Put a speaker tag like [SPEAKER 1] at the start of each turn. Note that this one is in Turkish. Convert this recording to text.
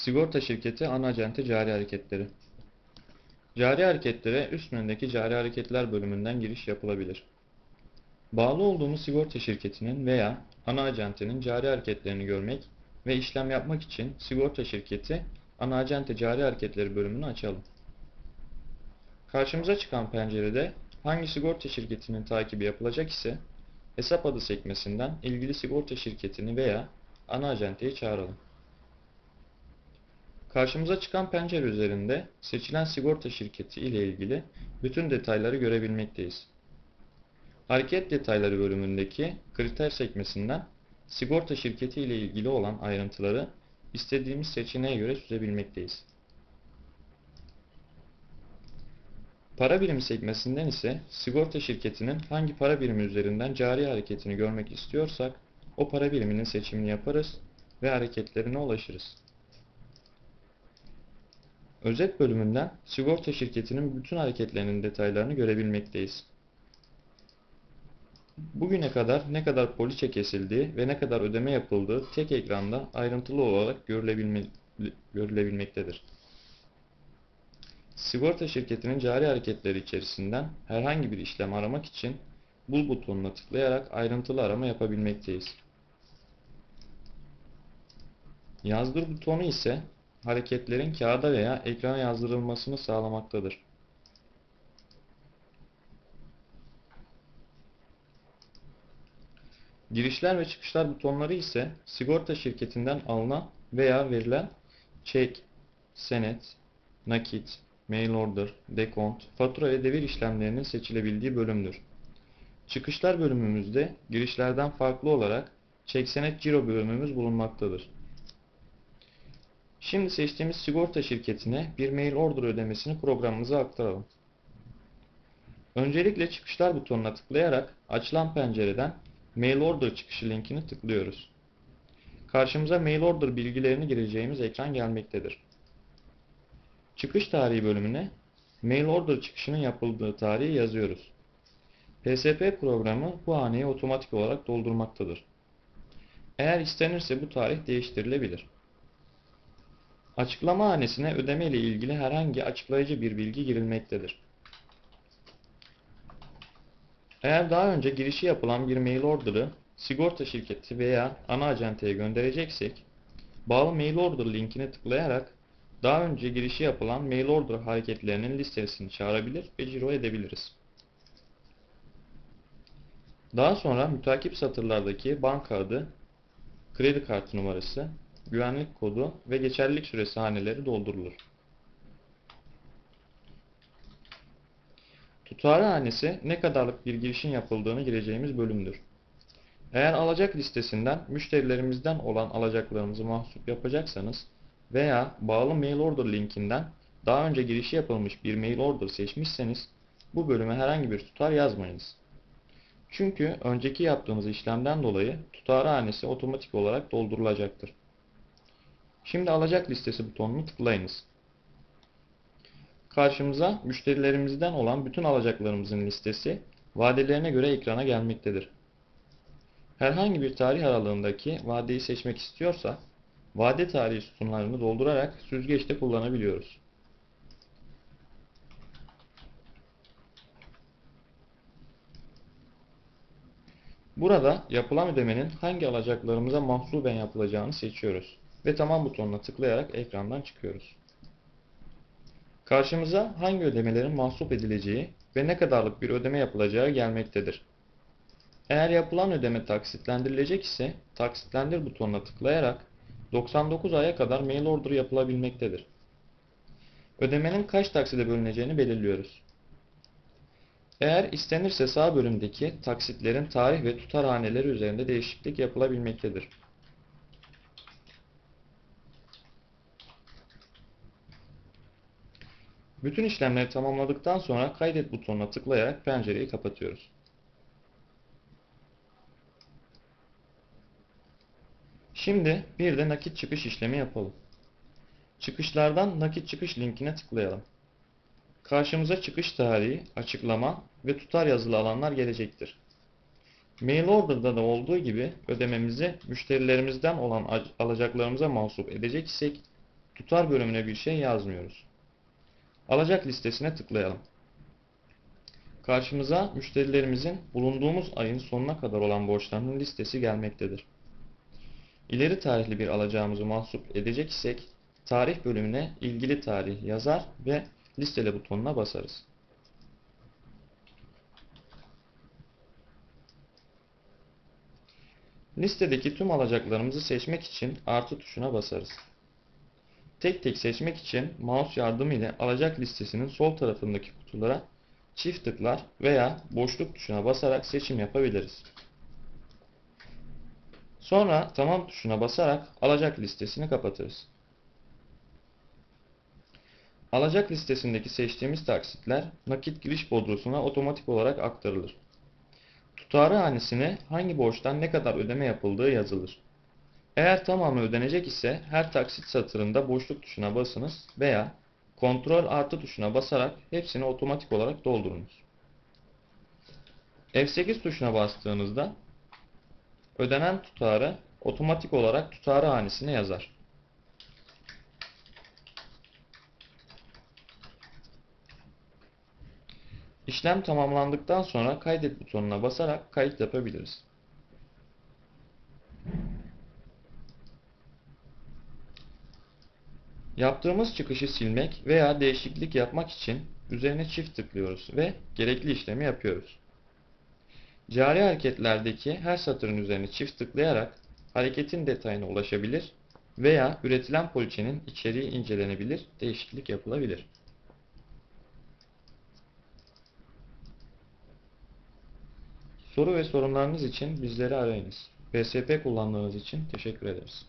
[SPEAKER 1] Sigorta şirketi ana acente cari hareketleri. Cari hareketlere üst menüdeki cari hareketler bölümünden giriş yapılabilir. Bağlı olduğumuz sigorta şirketinin veya ana acentenin cari hareketlerini görmek ve işlem yapmak için sigorta şirketi ana acente cari hareketleri bölümünü açalım. Karşımıza çıkan pencerede hangi sigorta şirketinin takibi yapılacak ise hesap adı sekmesinden ilgili sigorta şirketini veya ana acenteyi çağıralım. Karşımıza çıkan pencere üzerinde seçilen sigorta şirketi ile ilgili bütün detayları görebilmekteyiz. Hareket detayları bölümündeki kriter sekmesinden sigorta şirketi ile ilgili olan ayrıntıları istediğimiz seçeneğe göre süzebilmekteyiz. Para birimi sekmesinden ise sigorta şirketinin hangi para birimi üzerinden cari hareketini görmek istiyorsak o para biriminin seçimini yaparız ve hareketlerine ulaşırız. Özet bölümünden sigorta şirketinin bütün hareketlerinin detaylarını görebilmekteyiz. Bugüne kadar ne kadar poliçe kesildiği ve ne kadar ödeme yapıldığı tek ekranda ayrıntılı olarak görülebilme, görülebilmektedir. Sigorta şirketinin cari hareketleri içerisinden herhangi bir işlem aramak için bul butonuna tıklayarak ayrıntılı arama yapabilmekteyiz. Yazdır butonu ise hareketlerin kağıda veya ekrana yazdırılmasını sağlamaktadır. Girişler ve çıkışlar butonları ise sigorta şirketinden alınan veya verilen çek, senet, nakit, mail order, dekont, fatura ve devir işlemlerinin seçilebildiği bölümdür. Çıkışlar bölümümüzde girişlerden farklı olarak çek senet ciro bölümümüz bulunmaktadır. Şimdi seçtiğimiz sigorta şirketine bir mail order ödemesini programımıza aktaralım. Öncelikle çıkışlar butonuna tıklayarak açılan pencereden mail order çıkışı linkini tıklıyoruz. Karşımıza mail order bilgilerini gireceğimiz ekran gelmektedir. Çıkış tarihi bölümüne mail order çıkışının yapıldığı tarihi yazıyoruz. PSP programı bu haneyi otomatik olarak doldurmaktadır. Eğer istenirse bu tarih değiştirilebilir. Açıklama hanesine ödeme ile ilgili herhangi açıklayıcı bir bilgi girilmektedir. Eğer daha önce girişi yapılan bir mail order'ı sigorta şirketi veya ana acenteye göndereceksek, bağlı mail order linkine tıklayarak daha önce girişi yapılan mail order hareketlerinin listesini çağırabilir ve ciro edebiliriz. Daha sonra mütakip satırlardaki banka adı, kredi kartı numarası, güvenlik kodu ve geçerlilik süresi haneleri doldurulur. Tutarı hanesi ne kadarlık bir girişin yapıldığını gireceğimiz bölümdür. Eğer alacak listesinden müşterilerimizden olan alacaklarımızı mahsup yapacaksanız veya bağlı mail order linkinden daha önce girişi yapılmış bir mail order seçmişseniz bu bölüme herhangi bir tutar yazmayınız. Çünkü önceki yaptığımız işlemden dolayı tutarı hanesi otomatik olarak doldurulacaktır. Şimdi alacak listesi butonunu tıklayınız. Karşımıza müşterilerimizden olan bütün alacaklarımızın listesi vadelerine göre ekrana gelmektedir. Herhangi bir tarih aralığındaki vadeyi seçmek istiyorsa vade tarihi sütunlarını doldurarak süzgeçte kullanabiliyoruz. Burada yapılan ödemenin hangi alacaklarımıza mahsuben yapılacağını seçiyoruz ve tamam butonuna tıklayarak ekrandan çıkıyoruz. Karşımıza hangi ödemelerin mahsup edileceği ve ne kadarlık bir ödeme yapılacağı gelmektedir. Eğer yapılan ödeme taksitlendirilecek ise taksitlendir butonuna tıklayarak 99 aya kadar mail order yapılabilmektedir. Ödemenin kaç takside bölüneceğini belirliyoruz. Eğer istenirse sağ bölümdeki taksitlerin tarih ve tutar haneleri üzerinde değişiklik yapılabilmektedir. Bütün işlemleri tamamladıktan sonra kaydet butonuna tıklayarak pencereyi kapatıyoruz. Şimdi bir de nakit çıkış işlemi yapalım. Çıkışlardan nakit çıkış linkine tıklayalım. Karşımıza çıkış tarihi, açıklama ve tutar yazılı alanlar gelecektir. Mail order'da da olduğu gibi ödememizi müşterilerimizden olan alacaklarımıza mahsup edecek isek tutar bölümüne bir şey yazmıyoruz. Alacak listesine tıklayalım. Karşımıza müşterilerimizin bulunduğumuz ayın sonuna kadar olan borçlarının listesi gelmektedir. İleri tarihli bir alacağımızı mahsup edecek isek tarih bölümüne ilgili tarih yazar ve listele butonuna basarız. Listedeki tüm alacaklarımızı seçmek için artı tuşuna basarız. Tek tek seçmek için mouse yardımı ile alacak listesinin sol tarafındaki kutulara çift tıklar veya boşluk tuşuna basarak seçim yapabiliriz. Sonra tamam tuşuna basarak alacak listesini kapatırız. Alacak listesindeki seçtiğimiz taksitler nakit giriş bodrosuna otomatik olarak aktarılır. Tutarı hanesine hangi borçtan ne kadar ödeme yapıldığı yazılır. Eğer tamamı ödenecek ise her taksit satırında boşluk tuşuna basınız veya kontrol artı tuşuna basarak hepsini otomatik olarak doldurunuz. F8 tuşuna bastığınızda ödenen tutarı otomatik olarak tutarı hanesine yazar. İşlem tamamlandıktan sonra kaydet butonuna basarak kayıt yapabiliriz. Yaptığımız çıkışı silmek veya değişiklik yapmak için üzerine çift tıklıyoruz ve gerekli işlemi yapıyoruz. Cari hareketlerdeki her satırın üzerine çift tıklayarak hareketin detayına ulaşabilir veya üretilen poliçenin içeriği incelenebilir, değişiklik yapılabilir. Soru ve sorunlarınız için bizleri arayınız. BSP kullandığınız için teşekkür ederiz.